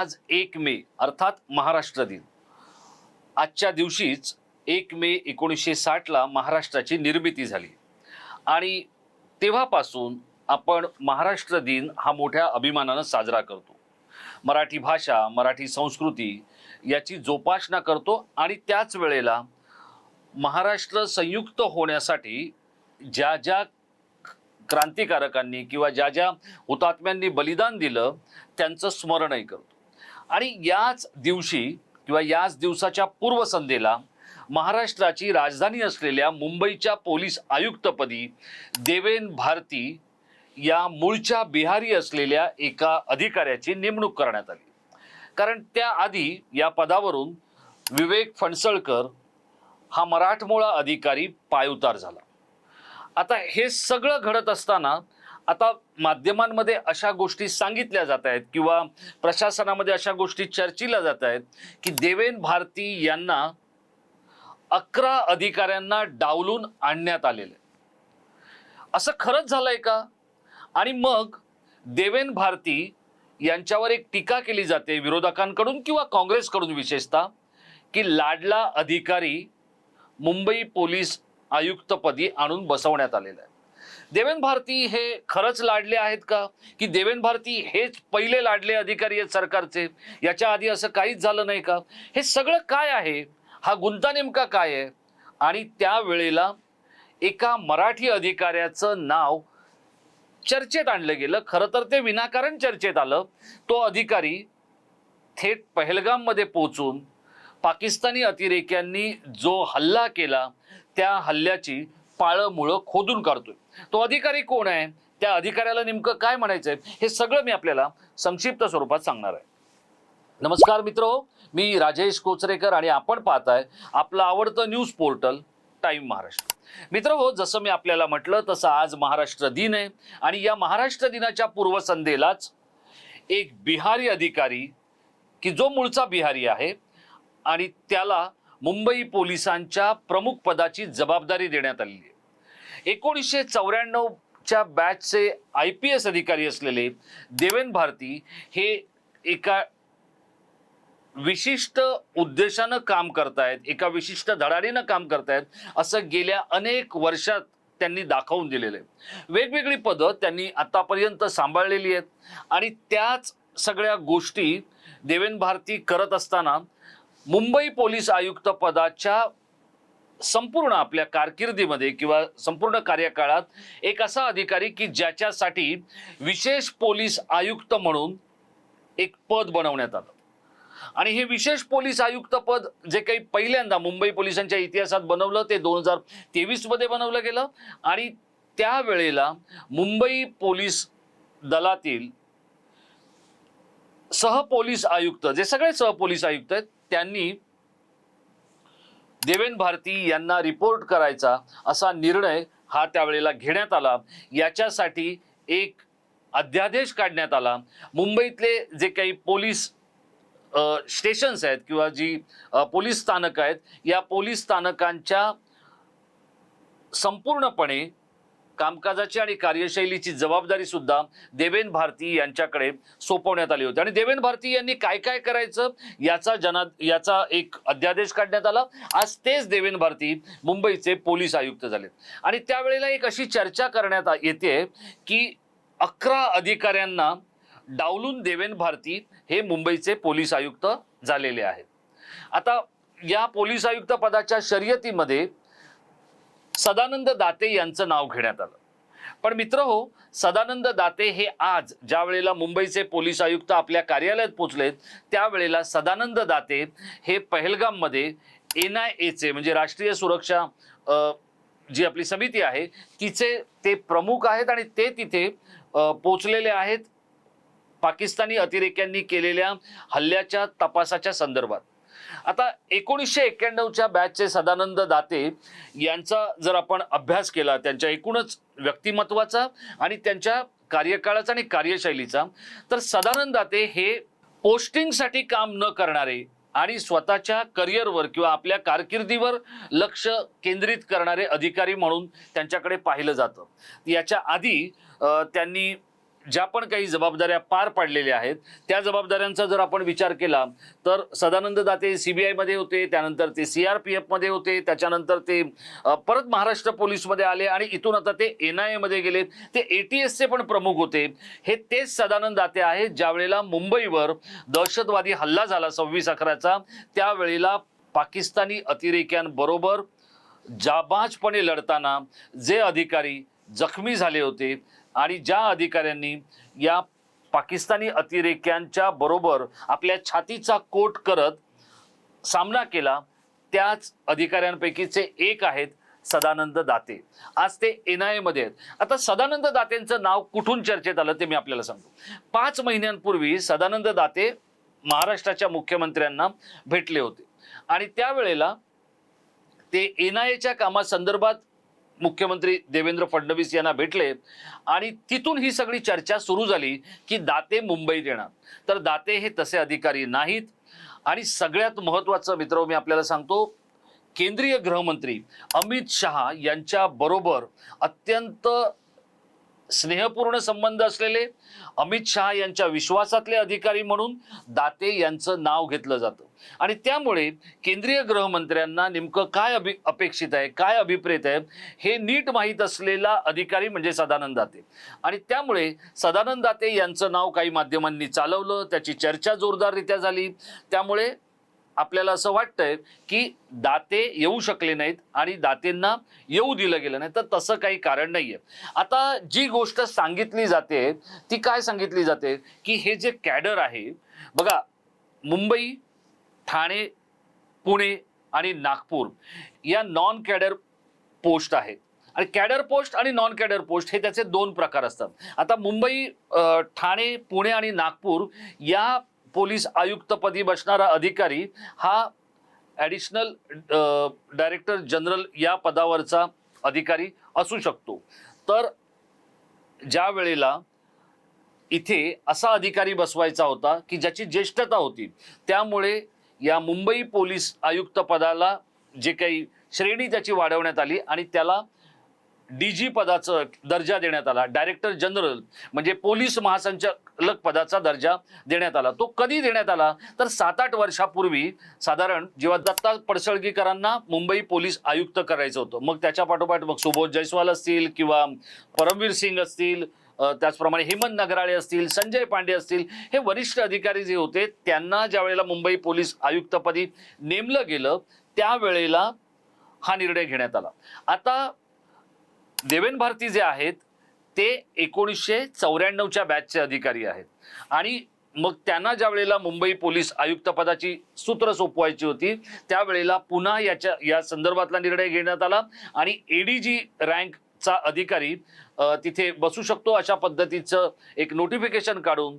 आज एक मे अर्थात महाराष्ट्र दिन. आजच्या दिवशीच एक मे एकोणीसशे साठला महाराष्ट्राची निर्मिती झाली. आणि तेव्हापासून आपण महाराष्ट्र दिन हा मोठ्या अभिमानानं साजरा करतो. मराठी भाषा मराठी संस्कृती याची जोपासना करतो आणि त्याच वेळेला महाराष्ट्र संयुक्त होण्यासाठी ज्या ज्या क्रांतिकारकांनी किंवा ज्या ज्या हुतात्म्यांनी बलिदान दिलं त्यांचं स्मरणही करतो. आणि याच दिवशी किंवा याच दिवसाच्या पूर्वसंध्येला महाराष्ट्राची राजधानी असलेल्या मुंबईच्या पोलीस आयुक्तपदी देवेन भारती या मूळच्या बिहारी असलेल्या एका अधिकाऱ्याची नेमणूक करण्यात आली. कारण त्याआधी या पदावरून विवेक फणसळकर हा मराठमोळा अधिकारी पायउतार झाला. आता हे सगळं घडत असताना आता माध्यमांमध्ये अशा गोष्टी सांगितल्या जात आहेत किंवा प्रशासनामध्ये अशा गोष्टी चर्चिल्या जात आहेत की देवेन भारती यांना अकरा अधिकाऱ्यांना डावलून आणण्यात आलेलं आहे. असं खरंच झालंय का? आणि मग देवेन भारती यांच्यावर एक टीका केली जाते विरोधकांकडून किंवा काँग्रेसकडून विशेषतः की लाडला अधिकारी मुंबई पोलीस आयुक्तपदी आणून बसवण्यात आलेला आहे. देवेन भारती हे खरंच लाडले आहेत का? की देवेन भारती हेच पहिले लाडले अधिकारी आहेत सरकारचे? याच्या आधी असं काहीच झालं नाही का? हे सगळं काय आहे? हा गुंता नेमका काय आहे? आणि त्यावेळेला एका मराठी अधिकाऱ्याचं नाव चर्चेत आणलं गेलं. खरं तर ते विनाकारण चर्चेत आलं. तो अधिकारी थेट पहलगाममध्ये पोहोचून पाकिस्तानी अतिरेक्यांनी जो हल्ला केला त्या हल्ल्याची पाळंमुळं खोदून काढतोय. तो अधिकारी कोण आहे? त्या अधिकाऱ्याला नेमकं काय म्हणायचंय? हे सगळं मी आपल्याला संक्षिप्त स्वरूपात सांगणार आहे. नमस्कार मित्र मी राजेश कोचरेकर आणि आपण पाहताय आपलं आवडतं न्यूज पोर्टल टाइम महाराष्ट्र. मित्र हो जसं मी आपल्याला म्हटलं तसं आज महाराष्ट्र दिन आहे आणि या महाराष्ट्र दिनाच्या पूर्वसंध्येलाच एक बिहारी अधिकारी की जो मूळचा बिहारी आहे आणि त्याला मुंबई पोलिसांच्या प्रमुख पदाची जबाबदारी देण्यात आलेली आहे. एकोणीसशे चौऱ्याण्णवच्या बॅचचे आय पी एस अधिकारी असलेले देवेन भारती हे एका विशिष्ट उद्देशानं काम करतायत एका विशिष्ट धडाडीनं काम करतायत असं गेल्या अनेक वर्षात त्यांनी दाखवून दिलेलं आहे. वेगवेगळी पदं त्यांनी आतापर्यंत सांभाळलेली आहेत आणि त्याच सगळ्या गोष्टी देवेन भारती करत असताना मुंबई पोलीस आयुक्त पदाच्या संपूर्ण आपल्या कारकिर्दीमध्ये किंवा संपूर्ण कार्यकाळात एक असा अधिकारी की ज्याच्यासाठी विशेष पोलीस आयुक्त म्हणून एक पद बनवण्यात आलं. आणि हे विशेष पोलीस आयुक्त पद जे काही पहिल्यांदा मुंबई पोलिसांच्या इतिहासात बनवलं ते दोन हजार तेवीसमध्ये बनवलं गेलं. आणि त्यावेळेला मुंबई पोलीस दलातील सहपोलीस आयुक्त जे सगळे सहपोलीस आयुक्त आहेत त्यांनी देवेन भारती यांना रिपोर्ट करायचा असा निर्णय हा त्यावेळेला घेण्यात आला. याच्यासाठी एक अध्यादेश काढण्यात आला. मुंबईतले जे काही पोलीस स्टेशन्स आहेत किंवा जी पोलीस स्थानकं आहेत या पोलीस स्थानकांच्या संपूर्णपणे कामकाजाची आणि कार्यशैलीची जबाबदारी सुद्धा देवेन भारती यांच्याकडे सोपवण्यात आली होती. आणि देवेन भारती यांनी काय काय करायचं याचा जना याचा एक अध्यादेश काढण्यात आला. आज तेच देवेन भारती मुंबईचे पोलीस आयुक्त झाले आणि त्यावेळेला एक अशी चर्चा करण्यात आ- येते की अकरा अधिकाऱ्यांना डावलून देवेन भारती हे मुंबईचे पोलीस आयुक्त झालेले आहेत. आता या पोलीस आयुक्त पदाच्या शर्यतीमध्ये सदानंद दाते यांचं नाव घेण्यात आलं. पण मित्र हो सदानंद दाते हे आज ज्या वेळेला मुंबईचे पोलीस आयुक्त आपल्या कार्यालयात पोचलेत त्यावेळेला सदानंद दाते हे पहलगाममध्ये एन आय एचे म्हणजे राष्ट्रीय सुरक्षा जी आपली समिती आहे तिचे ते प्रमुख आहेत आणि ते तिथे पोचलेले आहेत पाकिस्तानी अतिरेक्यांनी केलेल्या हल्ल्याच्या तपासाच्या संदर्भात. आता एकोणीसशे एक्क्याण्णवच्या बॅचचे सदानंद दाते यांचा जर आपण अभ्यास केला त्यांच्या एकूणच व्यक्तिमत्वाचा आणि त्यांच्या कार्यकाळाचा आणि कार्यशैलीचा. तर सदानंद दाते हे पोस्टिंगसाठी काम न करणारे आणि स्वतःच्या करिअरवर किंवा आपल्या कारकिर्दीवर लक्ष केंद्रित करणारे अधिकारी म्हणून त्यांच्याकडे पाहिलं जातं. याच्या आधी त्यांनी ज्या पण काही जबाबदाऱ्या पार पाडलेल्या आहेत त्या जबाबदाऱ्यांचा जर आपण विचार केला तर सदानंद दाते सीबीआयमध्ये होते त्यानंतर ते सी आर पी एफमध्ये होते त्याच्यानंतर ते परत महाराष्ट्र पोलीसमध्ये आले आणि इथून आता ते एन आय एमध्ये गेले ते ए टी एसचे पण प्रमुख होते. हे तेच सदानंद दाते आहेत ज्या वेळेला मुंबईवर दहशतवादी हल्ला झाला सव्वीस अकराचा त्यावेळेला पाकिस्तानी अतिरेक्यांबरोबर जाबाजपणे लढताना जे अधिकारी जखमी झाले होते आणि ज्या अधिकाऱ्यांनी या पाकिस्तानी अतिरेक्यांच्या बरोबर आपल्या छातीचा कोट करत सामना केला त्याच अधिकाऱ्यांपैकीचे एक आहेत सदानंद दाते. आज ते एन आयमध्ये आहेत. आता सदानंद दातेंचं नाव कुठून चर्चेत आलं ते मी आपल्याला सांगतो. पाच महिन्यांपूर्वी सदानंद दाते महाराष्ट्राच्या मुख्यमंत्र्यांना भेटले होते. आणि त्यावेळेला ते एन आय एच्या कामासंदर्भात मुख्यमंत्री देवेंद्र फडणवीस यांना भेटले आणि तिथून ही सगळी चर्चा सुरू झाली की दाते मुंबईत येणार तर दाते हे तसे अधिकारी नाहीत. आणि सगळ्यात महत्वाचं मित्र मी आपल्याला सांगतो केंद्रीय गृहमंत्री अमित शहा यांच्या बरोबर अत्यंत स्नेहपूर्ण संबंध असलेले अमित शहा यांच्या विश्वासातले अधिकारी म्हणून दाते यांचं नाव घेतलं जातं. आणि त्यामुळे केंद्रीय गृहमंत्र्यांना नेमकं काय अभि अपेक्षित आहे काय अभिप्रेत आहे हे नीट माहीत असलेला अधिकारी म्हणजे सदानंद दाते. आणि त्यामुळे सदानंद दाते यांचं नाव काही माध्यमांनी चालवलं त्याची चर्चा जोरदाररित्या झाली. त्यामुळे आपल्याला असं वाटतंय की दाते येऊ शकले नाहीत आणि दातेंना येऊ दिलं गेलं नाही तर तसं काही कारण नाही आहे आता जी गोष्ट सांगितली जाते ती काय सांगितली जाते की हे जे कॅडर आहे बघा मुंबई ठाणे पुणे आणि नागपूर या नॉन कॅडर पोस्ट आहेत. आणि कॅडर पोस्ट आणि नॉन कॅडर पोस्ट हे त्याचे दोन प्रकार असतात. आता मुंबई ठाणे पुणे आणि नागपूर या पोलीस आयुक्तपदी बसणारा अधिकारी हा ॲडिशनल डायरेक्टर जनरल या पदावरचा अधिकारी असू शकतो. तर ज्या वेळेला इथे असा अधिकारी बसवायचा होता की ज्याची ज्येष्ठता होती त्यामुळे या मुंबई पोलीस आयुक्त पदाला जे काही श्रेणी त्याची वाढवण्यात आली आणि त्याला डी जी पदाचं दर्जा देण्यात आला. डायरेक्टर जनरल म्हणजे पोलीस महासंचालक पदाचा दर्जा देण्यात आला. तो कधी देण्यात आला? तर सात आठ वर्षापूर्वी साधारण जेव्हा दत्ता पडसळगीकरांना मुंबई पोलीस आयुक्त करायचं होतं. मग त्याच्या पाठोपाठ मग सुबोध जयस्वाल असतील किंवा परमवीर सिंग असतील त्याचप्रमाणे हेमंत नगराळे असतील संजय पांडे असतील हे वरिष्ठ अधिकारी जे होते त्यांना ज्या वेळेला मुंबई पोलीस आयुक्तपदी नेमलं गेलं त्यावेळेला हा निर्णय घेण्यात आला. आता देवेन भारती जे आहेत ते एकोणीसशे चौऱ्याण्णवच्या बॅचचे अधिकारी आहेत. आणि मग त्यांना ज्या वेळेला मुंबई पोलीस आयुक्तपदाची सूत्र सोपवायची होती त्यावेळेला पुन्हा याच्या या संदर्भातला निर्णय घेण्यात आला. आणि एडीजी चा अधिकारी तिथे बसू शकतो अशा पद्धतीचं एक नोटिफिकेशन काढून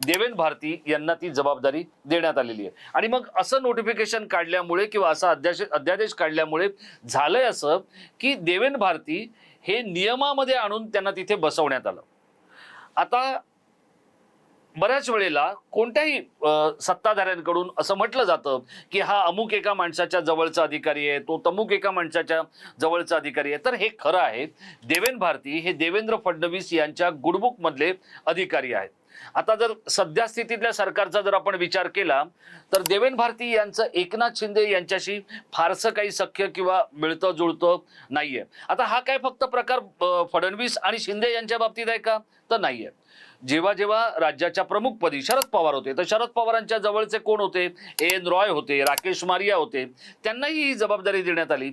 देवेन भारती यांना ती जबाबदारी देण्यात आलेली आहे. आणि मग असं नोटिफिकेशन काढल्यामुळे किंवा असा अध्यादेश अध्यादेश काढल्यामुळे झालंय असं की देवेंद्र भारती हे नियमामध्ये आणून त्यांना तिथे बसवण्यात आलं. आता बऱ्याच वेळेला कोणत्याही सत्ताधाऱ्यांकडून असं म्हटलं जातं की हा अमुक एका माणसाच्या जवळचा अधिकारी आहे तो तमुक एका माणसाच्या जवळचा अधिकारी आहे. तर हे खरं आहे देवेंद्र भारती हे देवेंद्र फडणवीस यांच्या गुडबुकमधले अधिकारी आहेत. आता जर सध्या स्थितीतल्या सरकारचा जर आपण विचार केला तर देवेंद्र भारती यांचं एकनाथ शिंदे यांच्याशी फारसं काही सख्य किंवा मिळतं जुळतं नाहीये. आता हा काय फक्त प्रकार फडणवीस आणि शिंदे यांच्या बाबतीत आहे का? तर नाहीये. जेव्हा जेव्हा राज्याच्या प्रमुखपदी शरद पवार होते तर शरद पवारांच्या जवळचे कोण होते? ए एन रॉय होते राकेश मारिया होते. त्यांनाही ही जबाबदारी देण्यात आली.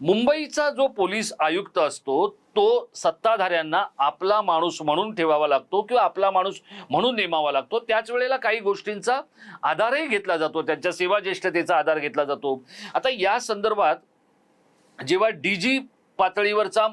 मुंबईचा जो पोलीस आयुक्त असतो तो सत्ताधाऱ्यांना आपला माणूस म्हणून ठेवावा लागतो किंवा आपला माणूस म्हणून नेमावा लागतो. त्याच वेळेला काही गोष्टींचा आधारही घेतला जातो. त्यांच्या सेवा ज्येष्ठतेचा आधार घेतला जातो. आता या संदर्भात जेव्हा डी जी पातळीवरचा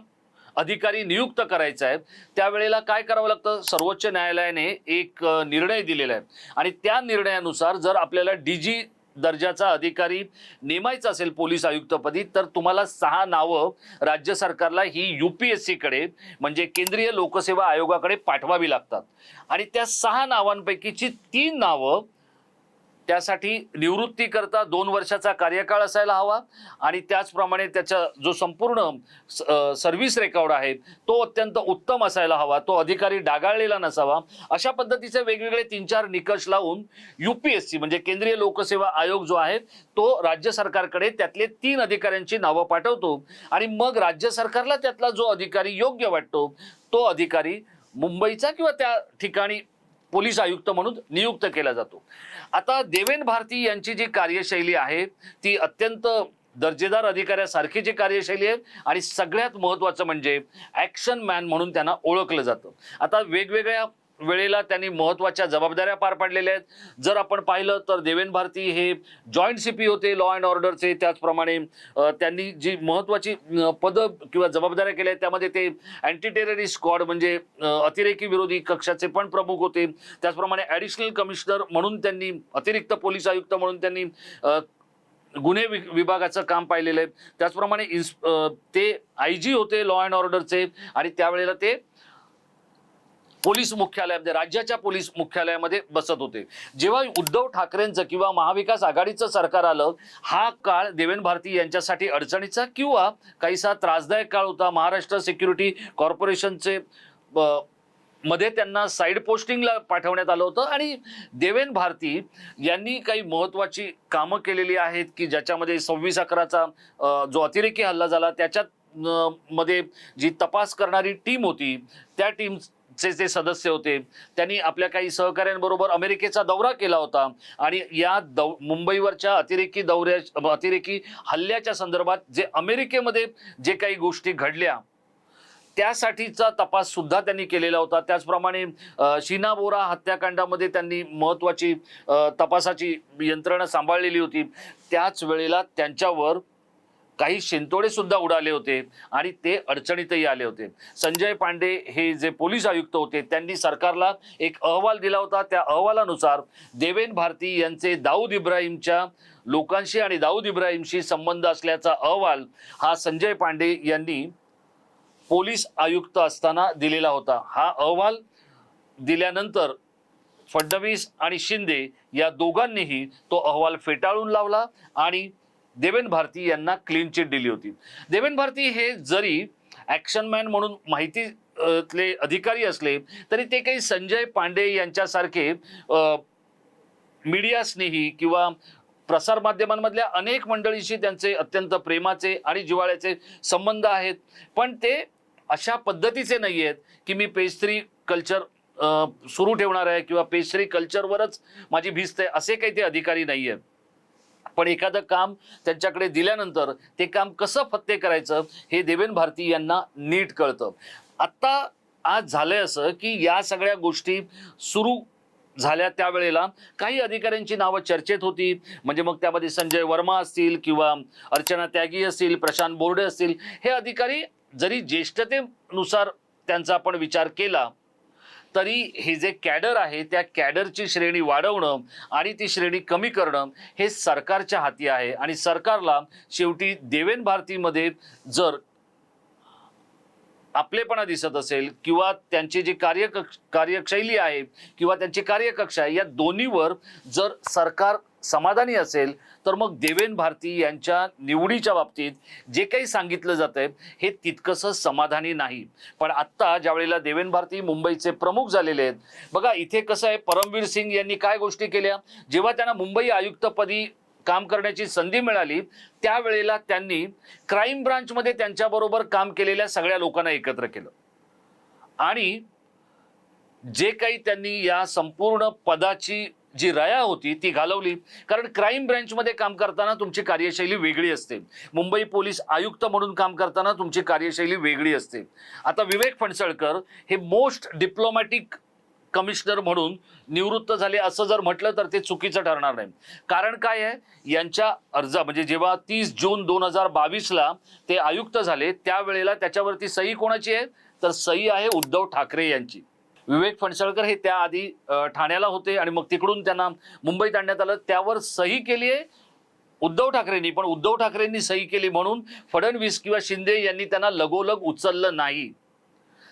अधिकारी नियुक्त करायचा आहे त्यावेळेला काय करावं लागतं? सर्वोच्च न्यायालयाने एक निर्णय दिलेला आहे. आणि त्या निर्णयानुसार जर आपल्याला डी जी दर्जाचा अधिकारी नेमायचा असेल पोलीस आयुक्तपदी तर तुम्हाला सहा नावं राज्य सरकारला ही यू पी एस सीकडे म्हणजे केंद्रीय लोकसेवा आयोगाकडे पाठवावी लागतात. आणि त्या सहा नावांपैकीची तीन नावं त्यासाठी निवृत्तीकरता दोन वर्षाचा कार्यकाळ असायला हवा. आणि त्याचप्रमाणे त्याचा जो संपूर्ण सर्व्हिस रेकॉर्ड आहे तो अत्यंत उत्तम असायला हवा. तो अधिकारी डागाळलेला नसावा. अशा पद्धतीचे वेगवेगळे तीन चार निकष लावून युपीएससी म्हणजे केंद्रीय लोकसेवा आयोग जो आहे तो राज्य सरकारकडे त्यातले तीन अधिकाऱ्यांची नावं पाठवतो. आणि मग राज्य सरकारला त्यातला जो अधिकारी योग्य वाटतो तो अधिकारी मुंबईचा किंवा त्या ठिकाणी पोलीस आयुक्त म्हणून नियुक्त केला जातो. आता देवेन भारती यांची जी कार्यशैली आहे ती अत्यंत दर्जेदार अधिकाऱ्यासारखी जी कार्यशैली आहे आणि सगळ्यात महत्त्वाचं म्हणजे ॲक्शन मॅन म्हणून त्यांना ओळखलं जातं. आता वेगवेगळ्या वेळेला त्यांनी महत्त्वाच्या जबाबदाऱ्या पार पाडलेल्या आहेत. जर आपण पाहिलं तर देवेन भारती हे जॉईंट सी पी होते लॉ अँड ऑर्डरचे त्याचप्रमाणे त्यांनी जी महत्त्वाची पदं किंवा जबाबदाऱ्या केल्या आहेत त्यामध्ये ते अँटी टेररिस्ट स्क्वॉड म्हणजे अतिरेकी विरोधी कक्षाचे पण प्रमुख होते. त्याचप्रमाणे ॲडिशनल कमिशनर म्हणून त्यांनी अतिरिक्त पोलीस आयुक्त म्हणून त्यांनी गुन्हे वि- विभागाचं काम पाहिलेलं आहे. त्याचप्रमाणे इन्स ते आय जी होते लॉ अँड ऑर्डरचे आणि त्यावेळेला ते पोलीस मुख्यालयामध्ये राज्याच्या पोलीस मुख्यालयामध्ये बसत होते. जेव्हा उद्धव ठाकरेंचं किंवा महाविकास आघाडीचं सरकार आलं हा काळ देवेन भारती यांच्यासाठी अडचणीचा किंवा काहीसा त्रासदायक काळ होता. महाराष्ट्र सिक्युरिटी कॉर्पोरेशनचे मध्ये त्यांना साईड पोस्टिंगला पाठवण्यात आलं होतं. आणि देवेन भारती यांनी काही महत्त्वाची कामं केलेली आहेत की ज्याच्यामध्ये सव्वीस अकराचा जो अतिरेकी हल्ला झाला त्याच्यात मध्ये जी तपास करणारी टीम होती त्या चे जे सदस्य होते त्यांनी आपल्या काही सहकाऱ्यांबरोबर अमेरिकेचा दौरा केला होता. आणि या दौ मुंबईवरच्या अतिरेकी दौऱ्या अतिरेकी हल्ल्याच्या संदर्भात जे अमेरिकेमध्ये जे काही गोष्टी घडल्या त्यासाठीचा तपास सुद्धा त्यांनी केलेला होता. त्याचप्रमाणे शीना बोरा हत्याकांडामध्ये त्यांनी महत्त्वाची तपासाची यंत्रणा सांभाळलेली होती. त्याच वेळेला त्यांच्यावर काही शिंतोडे सुद्धा उडाले होते आणि ते अडचणीतही आले होते. संजय पांडे हे जे पोलीस आयुक्त होते त्यांनी सरकारला एक अहवाल दिला होता. त्या अहवालानुसार देवेन भारती यांचे दाऊद इब्राहिमच्या लोकांशी आणि दाऊद इब्राहिमशी संबंध असल्याचा अहवाल हा संजय पांडे यांनी पोलीस आयुक्त असताना दिलेला होता. हा अहवाल दिल्यानंतर फडणवीस आणि शिंदे या दोघांनीही तो अहवाल फेटाळून लावला आणि देवेन भारती यांना क्लीन चिट दिली होती. देवेन भारती हे जरी ॲक्शन मॅन म्हणून माहिती तले अधिकारी असले तरी ते काही संजय पांडे यांच्यासारखे मीडियास्नेही मीडिया स्नेही किंवा प्रसारमाध्यमांमधल्या अनेक मंडळीशी त्यांचे अत्यंत प्रेमाचे आणि जिव्हाळ्याचे संबंध आहेत. पण ते अशा पद्धतीचे नाही आहेत की मी पेज थ्री कल्चर सुरू ठेवणार आहे किंवा पेज थ्री कल्चरवरच माझी भिस्त आहे असे काही ते अधिकारी नाही आहेत पण एखादं काम त्यांच्याकडे दिल्यानंतर ते काम कसं फत्ते करायचं हे देवेन भारती यांना नीट कळतं. आत्ता आज झालंय असं की या सगळ्या गोष्टी सुरू झाल्या त्यावेळेला. काही अधिकाऱ्यांची नावं चर्चेत होती. म्हणजे मग त्यामध्ये संजय वर्मा असतील किंवा अर्चना त्यागी असतील प्रशांत बोर्डे असतील. हे अधिकारी जरी ज्येष्ठतेनुसार त्यांचा आपण विचार केला तरी हे जे कॅडर आहे त्या कॅडरची श्रेणी वाढवणं आणि ती श्रेणी कमी करणं हे सरकारच्या हाती आहे. आणि सरकारला शेवटी देवेन भारतीमध्ये जर आपलेपणा दिसत असेल किंवा त्यांची जी कार्यकक्ष कार्यशैली आहे किंवा त्यांची कार्यकक्षा आहे या दोन्हीवर जर सरकार समाधानी असेल तर मग देवेन भारती यांच्या निवडीच्या बाबतीत जे काही सांगितलं जात आहे हे तितकंसं समाधानी नाही. पण आत्ता ज्या वेळेला देवेन भारती मुंबईचे प्रमुख झालेले आहेत बघा इथे कसं आहे परमवीर सिंग यांनी काय गोष्टी केल्या? जेव्हा त्यांना मुंबई आयुक्तपदी काम करण्याची संधी मिळाली त्यावेळेला त्यांनी क्राईम ब्रांचमध्ये त्यांच्याबरोबर काम केलेल्या सगळ्या लोकांना एकत्र केलं. आणि जे काही त्यांनी या संपूर्ण पदाची जी रया होती ती घालवली. कारण क्राईम ब्रँचमध्ये काम करताना तुमची कार्यशैली वेगळी असते. मुंबई पोलीस आयुक्त म्हणून काम करताना तुमची कार्यशैली वेगळी असते. आता विवेक फणसळकर हे मोस्ट डिप्लोमॅटिक कमिशनर म्हणून निवृत्त झाले असं जर म्हटलं तर ते चुकीचं ठरणार नाही. कारण काय आहे? यांच्या अर्जा म्हणजे जेव्हा तीस जून दोन हजार बावीसला ते आयुक्त झाले त्यावेळेला त्याच्यावरती सही कोणाची आहे? तर सही आहे उद्धव ठाकरे यांची. विवेक फणसळकर हे त्याआधी ठाण्याला होते आणि मग तिकडून त्यांना मुंबईत आणण्यात आलं. त्यावर सही केली आहे उद्धव ठाकरेंनी पण उद्धव ठाकरेंनी सही केली म्हणून फडणवीस किंवा शिंदे यांनी त्यांना लगोलग उचललं नाही.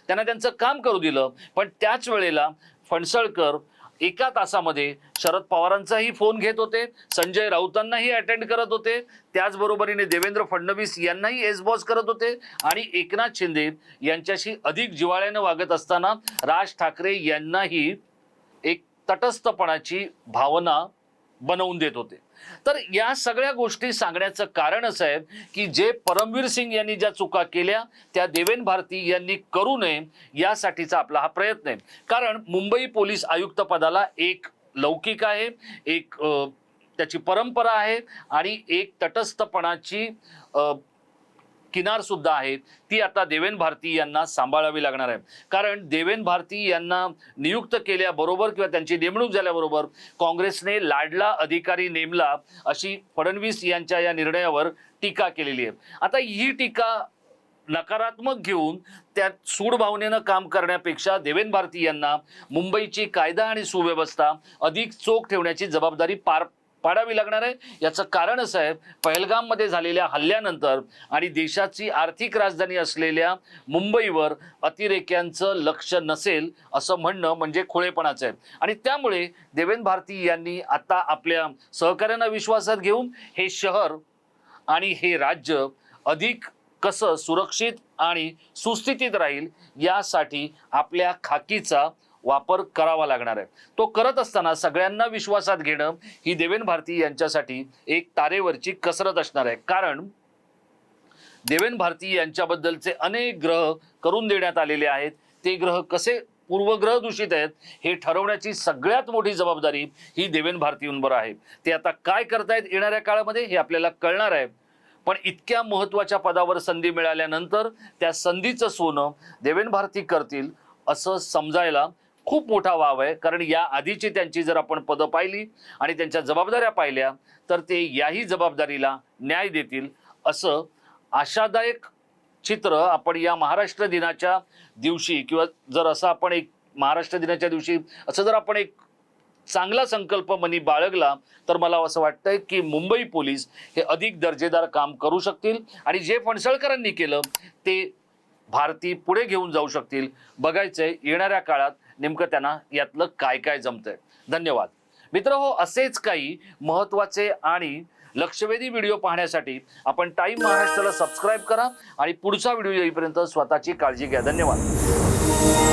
त्यांना त्यांचं काम करू दिलं. पण त्याच वेळेला फणसळकर एका तासामध्ये शरद पवारांचाही फोन घेत होते संजय राऊतांनाही अटेंड करत होते त्याचबरोबरीने देवेंद्र फडणवीस यांनाही एसबॉस करत होते आणि एकनाथ शिंदे यांच्याशी अधिक जिव्हाळ्यानं वागत असताना राज ठाकरे यांनाही एक तटस्थपणाची भावना बनवून देत होते. तर या सगळ्या गोष्टी सांगण्याचं कारण असं आहे की जे परमवीर सिंग यांनी ज्या चुका केल्या त्या देवेन भारती यांनी करू नये यासाठीचा आपला हा प्रयत्न आहे. कारण मुंबई पोलीस आयुक्त पदाला एक लौकिक आहे एक त्याची परंपरा आहे आणि एक तटस्थपणाची किनार सुद्धा आहे ती आता देवेन भारती यांना सांभाळावी लागणार आहे. कारण देवेन भारती यांना नियुक्त केल्याबरोबर किंवा त्यांची नेमणूक झाल्याबरोबर काँग्रेसने लाडला अधिकारी नेमला अशी फडणवीस यांच्या या निर्णयावर टीका केलेली आहे. आता ही टीका नकारात्मक घेऊन त्यात सूडभावनेनं काम करण्यापेक्षा देवेन भारती यांना मुंबईची कायदा आणि सुव्यवस्था अधिक चोख ठेवण्याची जबाबदारी पार पाडावी लागणार आहे. याचं कारण असं आहे पहलगाममध्ये झालेल्या हल्ल्यानंतर आणि देशाची आर्थिक राजधानी असलेल्या मुंबईवर अतिरेक्यांचं लक्ष नसेल असं म्हणणं म्हणजे खोळेपणाचं आहे. आणि त्यामुळे देवेंद्र भारती यांनी आता आपल्या सहकाऱ्यांना विश्वासात घेऊन हे शहर आणि हे राज्य अधिक कसं सुरक्षित आणि सुस्थितीत राहील यासाठी आपल्या खाकीचा वापर करावा लागणार आहे. तो करत असताना सगळ्यांना विश्वासात घेणं ही देवेन भारती यांच्यासाठी एक तारेवरची कसरत असणार आहे. कारण देवेन भारती यांच्याबद्दलचे अनेक ग्रह करून देण्यात आलेले आहेत. ते ग्रह कसे पूर्वग्रह दूषित आहेत हे ठरवण्याची सगळ्यात मोठी जबाबदारी ही देवेन भारतीयांवर आहे. ते आता काय करतायत येणाऱ्या काळामध्ये हे आपल्याला कळणार आहे. पण इतक्या महत्त्वाच्या पदावर संधी मिळाल्यानंतर त्या संधीचं सोनं देवेन भारती करतील असं समजायला खूप मोठा वाव आहे. कारण या आधीची त्यांची जर आपण पदं पाहिली आणि त्यांच्या जबाबदाऱ्या पाहिल्या तर ते याही जबाबदारीला न्याय देतील असं आशादायक चित्र आपण या महाराष्ट्र दिनाच्या दिवशी किंवा जर असं आपण एक महाराष्ट्र दिनाच्या दिवशी असं जर आपण एक चांगला संकल्प मनी बाळगला तर मला असं वाटतंय की मुंबई पोलीस हे अधिक दर्जेदार काम करू शकतील आणि जे फणसळकरांनी केलं ते भारती पुढे घेऊन जाऊ शकतील. बघायचंय येणाऱ्या काळात नेमकं त्यांना यातलं काय काय जमतंय. धन्यवाद. मित्र हो असेच काही महत्त्वाचे आणि लक्षवेधी व्हिडिओ पाहण्यासाठी आपण टाईम महाराष्ट्राला सबस्क्राईब करा आणि पुढचा व्हिडिओ येईपर्यंत स्वतःची काळजी घ्या. धन्यवाद.